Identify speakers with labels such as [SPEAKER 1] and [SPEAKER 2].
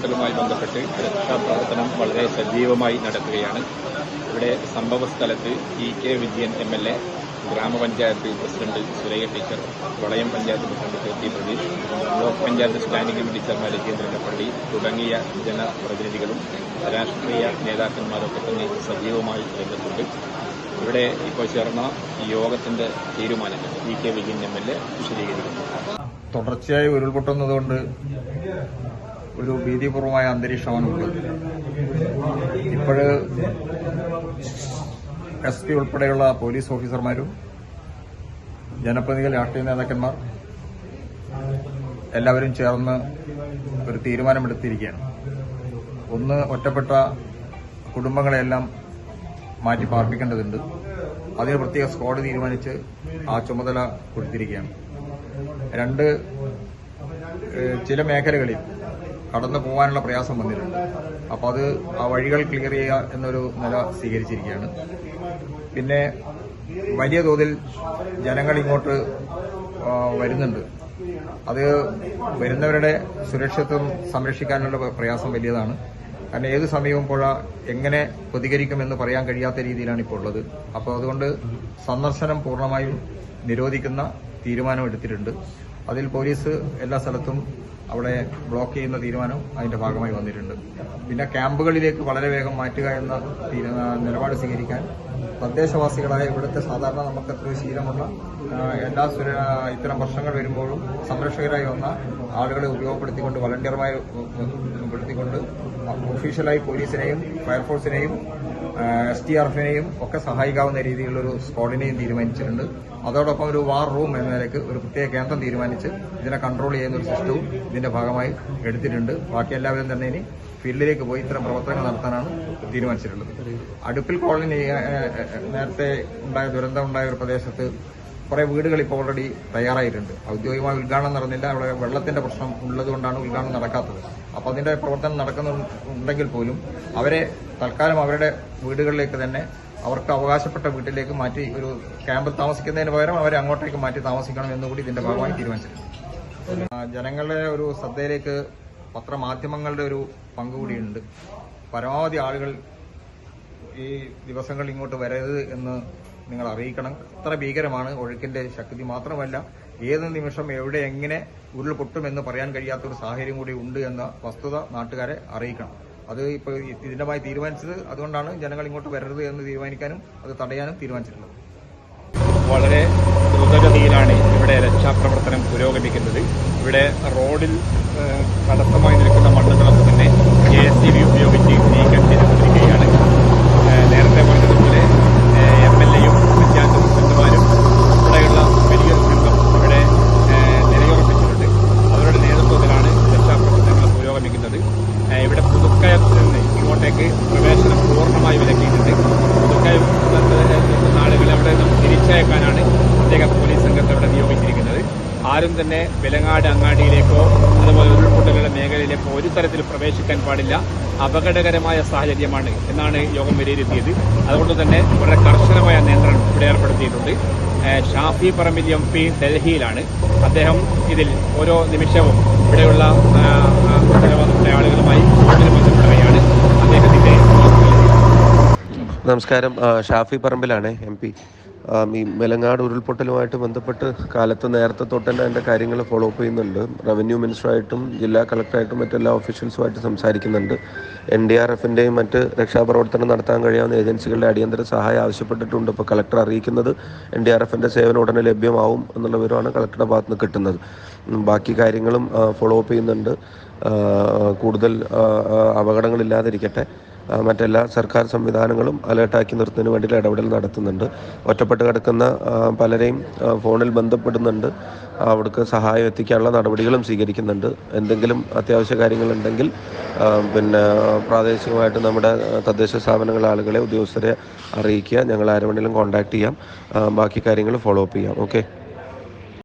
[SPEAKER 1] ഉരുൾപൊട്ടലുമായി ബന്ധപ്പെട്ട് രക്ഷാപ്രവർത്തനം വളരെ സജീവമായി നടക്കുകയാണ്. ഇവിടെ സംഭവ സ്ഥലത്ത് E K Vijayan M L A ഗ്രാമപഞ്ചായത്ത് president Suraiya teacher Valayam panchayat president K T Pratheesh block panchayat standing committee chairman രജീന്ദ്രനപ്പള്ളി തുടങ്ങിയ ജനപ്രതിനിധികളും രാഷ്ട്രീയ നേതാക്കന്മാരൊക്കെ തന്നെ സജീവമായി രംഗത്തുണ്ട്. ഇവിടെ ഇപ്പോൾ ചേർന്ന യോഗത്തിന്റെ തീരുമാനങ്ങൾ E K Vijayan M L A വിശദീകരിക്കുന്നു.
[SPEAKER 2] തുടർച്ചയായി ഉരുൾപൊട്ടുന്നതുകൊണ്ട് ഒരു ഭീതിപൂർവമായ അന്തരീക്ഷമാണ് ഉള്ളത് ഇപ്പോഴ് എസ് പി ഉൾപ്പെടെയുള്ള പോലീസ് ഓഫീസർമാരും ജനപ്രതിനിധികൾ രാഷ്ട്രീയ നേതാക്കന്മാർ എല്ലാവരും ചേർന്ന് ഒരു തീരുമാനമെടുത്തിരിക്കുകയാണ്. ഒന്ന് ഒറ്റപ്പെട്ട കുടുംബങ്ങളെല്ലാം മാറ്റി പാർപ്പിക്കേണ്ടതുണ്ട്. അതിന് പ്രത്യേക സ്ക്വാഡ് തീരുമാനിച്ച് ആ ചുമതല കൊടുത്തിരിക്കുകയാണ്. രണ്ട് ചില മേഖലകളിൽ കടന്നു പോകാനുള്ള പ്രയാസം വന്നിട്ടുണ്ട് അപ്പോൾ അത് ആ വഴികൾ ക്ലിയർ ചെയ്യുക എന്നൊരു നില സ്വീകരിച്ചിരിക്കുകയാണ്. പിന്നെ വലിയ തോതിൽ ജനങ്ങൾ ഇങ്ങോട്ട് വരുന്നുണ്ട്. അത് വരുന്നവരുടെ സുരക്ഷിത്വം സംരക്ഷിക്കാനുള്ള പ്രയാസം വലിയതാണ്. കാരണം ഏത് സമയവും പുഴ എങ്ങനെ പ്രതികരിക്കുമെന്ന് പറയാൻ കഴിയാത്ത രീതിയിലാണ് ഇപ്പോൾ ഉള്ളത്. അപ്പോൾ അതുകൊണ്ട് സന്ദർശനം പൂർണമായും നിരോധിക്കുന്ന തീരുമാനം എടുത്തിട്ടുണ്ട്. അതിൽ പോലീസ് എല്ലാ സ്ഥലത്തും അവിടെ ബ്ലോക്ക് ചെയ്യുന്ന തീരുമാനം അതിന്റെ ഭാഗമായി വന്നിട്ടുണ്ട്. പിന്നെ ക്യാമ്പുകളിലേക്ക് വളരെ വേഗം മാറ്റുക എന്ന നിലപാട് സ്വീകരിക്കാൻ തദ്ദേശവാസികളായ ഇവിടുത്തെ സാധാരണ നമുക്ക് എത്രയോ ശീലമുള്ള എല്ലാ ഇത്തരം പ്രശ്നങ്ങൾ വരുമ്പോഴും സംരക്ഷകരായി വന്ന ആളുകളെ ഉപയോഗപ്പെടുത്തിക്കൊണ്ട് വളണ്ടിയർമായി ഉൾപ്പെടുത്തിക്കൊണ്ട് ഒഫീഷ്യലായി പോലീസിനെയും ഫയർഫോഴ്സിനെയും എസ് ടി ആർ എഫിനെയും ഒക്കെ സഹായിക്കാവുന്ന രീതിയിലുള്ളൊരു സ്ക്വാഡിനെയും തീരുമാനിച്ചിട്ടുണ്ട്. അതോടൊപ്പം ഒരു വാർ റൂം എന്ന നിലയ്ക്ക് ഒരു പ്രത്യേക കേന്ദ്രം തീരുമാനിച്ച് ഇതിനെ കൺട്രോൾ ചെയ്യുന്ന ഒരു സിസ്റ്റവും ഇതിന്റെ ഭാഗമായി എടുത്തിട്ടുണ്ട്. ബാക്കി എല്ലാവരും തന്നെ ഇനി ഫീൽഡിലേക്ക് പോയി ഇത്തരം പ്രവർത്തനങ്ങൾ നടത്താനാണ് തീരുമാനിച്ചിട്ടുള്ളത്. അടുപ്പിൽ കോളനി നേരത്തെ ഉണ്ടായ ദുരന്തം ഉണ്ടായ ഒരു പ്രദേശത്ത് കുറെ വീടുകൾ ഇപ്പോൾ ഓൾറെഡി തയ്യാറായിട്ടുണ്ട്. ഔദ്യോഗികമായി ഉദ്ഘാടനം നടന്നില്ല. അവിടെ വെള്ളത്തിന്റെ പ്രശ്നം ഉള്ളതുകൊണ്ടാണ് ഉദ്ഘാടനം നടക്കാത്തത്. അപ്പോൾ അതിന്റെ പ്രവർത്തനം നടക്കുന്നുണ്ടെങ്കിൽ പോലും അവരെ തൽക്കാലം അവരുടെ വീടുകളിലേക്ക് തന്നെ അവർക്ക് അവകാശപ്പെട്ട വീട്ടിലേക്ക് മാറ്റി ഒരു ക്യാമ്പിൽ താമസിക്കുന്നതിന് പകരം അവരെ അങ്ങോട്ടേക്ക് മാറ്റി താമസിക്കണം എന്നുകൂടി ഇതിന്റെ ഭാഗമായി തീരുമാനിച്ചിട്ടുണ്ട്. ജനങ്ങളുടെ ഒരു ശ്രദ്ധയിലേക്ക് പത്രമാധ്യമങ്ങളുടെ ഒരു പങ്കുകൂടിയുണ്ട് പരമാവധി ആളുകൾ ഈ ദിവസങ്ങൾ ഇങ്ങോട്ട് വരരുത് എന്ന് നിങ്ങൾ അറിയിക്കണം അത്ര ഭീകരമാണ് ഒഴുക്കിന്റെ ശക്തി മാത്രമല്ല ഏത് നിമിഷം എവിടെ എങ്ങനെ ഉരുൾപൊട്ടുമെന്ന് പറയാൻ കഴിയാത്ത ഒരു സാഹചര്യം കൂടി ഉണ്ട് എന്ന വസ്തുത നാട്ടുകാരെ അറിയിക്കണം. അത് ഇപ്പോൾ ഇതിന്റെമായി തീരുമാനിച്ചത് അതുകൊണ്ടാണ് ജനങ്ങൾ ഇങ്ങോട്ട് വരരുത് എന്ന് തീരുമാനിക്കാനും അത് തടയാനും തീരുമാനിച്ചിട്ടുള്ളത്.
[SPEAKER 1] വളരെ ദ്രുതഗതിയിലാണ് ഇവിടെ രക്ഷാപ്രവർത്തനം പുരോഗമിക്കുന്നത്. ഇവിടെ റോഡിൽ തടസ്സമായി നിൽക്കുന്ന മണ്ണുകളൊക്കെ തന്നെ ജെ എസ് സി ബി ഉപയോഗിച്ച് നീക്കം ചെയ്തുകൊണ്ടിരിക്കുകയാണ് ഏഹ്, നേരത്തെ പറഞ്ഞതുപോലെ എം എൽ എയും പഞ്ചായത്ത് പ്രസിഡന്റുമാരും ഉൾപ്പെടെയുള്ള വലിയൊരു സംഘം ഇവിടെ ഏഹ്, നിലയുറപ്പിച്ചിട്ടുണ്ട് അവരുടെ നേതൃത്വത്തിലാണ് രക്ഷാപ്രവർത്തനങ്ങൾ പുരോഗമിക്കുന്നത് ഏഹ്, ഇവിടെ പുതുക്കയത്ത് നിന്ന് ഇങ്ങോട്ടേക്ക് പ്രവേശനം പൂർണമായി വിലക്കിയിട്ടുണ്ട് പുതുക്കയം നിൽക്കുന്ന ആളുകളെ അവിടെ നിന്നും തിരിച്ചയക്കാനാണ് പ്രത്യേക പോലീസ് സംഘത്തെ ഇവിടെ നിയോഗിച്ചിരിക്കുന്നത് ആരും തന്നെ വിലങ്ങാട് അങ്ങാടിയിലേക്കോ അതുപോലെ ഉരുൾപൊട്ടലുകളുടെ മേഖലയിലേക്കോ ഒരു തരത്തിൽ പ്രവേശിക്കാൻ പാടില്ല. അപകടകരമായ സാഹചര്യമാണ് എന്നാണ് യോഗം വിലയിരുത്തിയത്. അതുകൊണ്ട് തന്നെ വളരെ കർശനമായ നിയന്ത്രണം ഇവിടെ ഏർപ്പെടുത്തിയിട്ടുണ്ട്. ഷാഫി പറമ്പിൽ എം പി ഡൽഹിയിലാണ്. അദ്ദേഹം ഇതിൽ ഓരോ നിമിഷവും ഇവിടെയുള്ള ഉത്തരവാദിത്തപ്പെട്ട ആളുകളുമായി ബന്ധപ്പെടുകയാണ്. അദ്ദേഹത്തിന്റെ
[SPEAKER 3] നമസ്കാരം. ഷാഫി പറമ്പിലാണ് എം പി. ഈ മെലങ്ങാട് ഉരുൾപൊട്ടലുമായിട്ട് ബന്ധപ്പെട്ട് കാലത്ത് നേരത്തെ തൊട്ട് തന്നെ അതിന്റെ കാര്യങ്ങൾ ഫോളോ അപ്പ് ചെയ്യുന്നുണ്ട്. റവന്യൂ മിനിസ്റ്ററായിട്ടും ജില്ലാ കളക്ടറായിട്ടും മറ്റെല്ലാ ഓഫീഷ്യൽസുമായിട്ട് സംസാരിക്കുന്നുണ്ട്. എൻ ഡി ആർ എഫിന്റെയും മറ്റ് രക്ഷാപ്രവർത്തനം നടത്താൻ കഴിയാവുന്ന ഏജൻസികളുടെ അടിയന്തര സഹായം ആവശ്യപ്പെട്ടിട്ടുണ്ട്. ഇപ്പോൾ കളക്ടർ അറിയിക്കുന്നത് എൻ ഡി ആർ എഫിന്റെ സേവനം ഉടനെ ലഭ്യമാവും എന്നുള്ള വിവരമാണ് കളക്ടറുടെ ഭാഗത്ത് നിന്ന് കിട്ടുന്നത്. ബാക്കി കാര്യങ്ങളും ഫോളോ അപ്പ് ചെയ്യുന്നുണ്ട്. കൂടുതൽ അപകടങ്ങളില്ലാതിരിക്കട്ടെ. മറ്റെല്ലാ സർക്കാർ സംവിധാനങ്ങളും അലേർട്ടാക്കി നിർത്തുന്നതിന് വേണ്ടിയിട്ട് ഇടപെടൽ നടത്തുന്നുണ്ട്. ഒറ്റപ്പെട്ട് കിടക്കുന്ന പലരെയും ഫോണിൽ ബന്ധപ്പെടുന്നുണ്ട്. അവർക്ക് സഹായം എത്തിക്കാനുള്ള നടപടികളും സ്വീകരിക്കുന്നുണ്ട്. എന്തെങ്കിലും അത്യാവശ്യ കാര്യങ്ങളുണ്ടെങ്കിൽ പിന്നെ പ്രാദേശികമായിട്ട് നമ്മുടെ തദ്ദേശ സ്ഥാപനങ്ങളെ ആളുകളെ ഉദ്യോഗസ്ഥരെ അറിയിക്കുക. ഞങ്ങൾ ആരെ വേണമെങ്കിലും കോൺടാക്ട് ചെയ്യാം. ബാക്കി കാര്യങ്ങൾ ഫോളോ അപ്പ് ചെയ്യാം. ഓക്കെ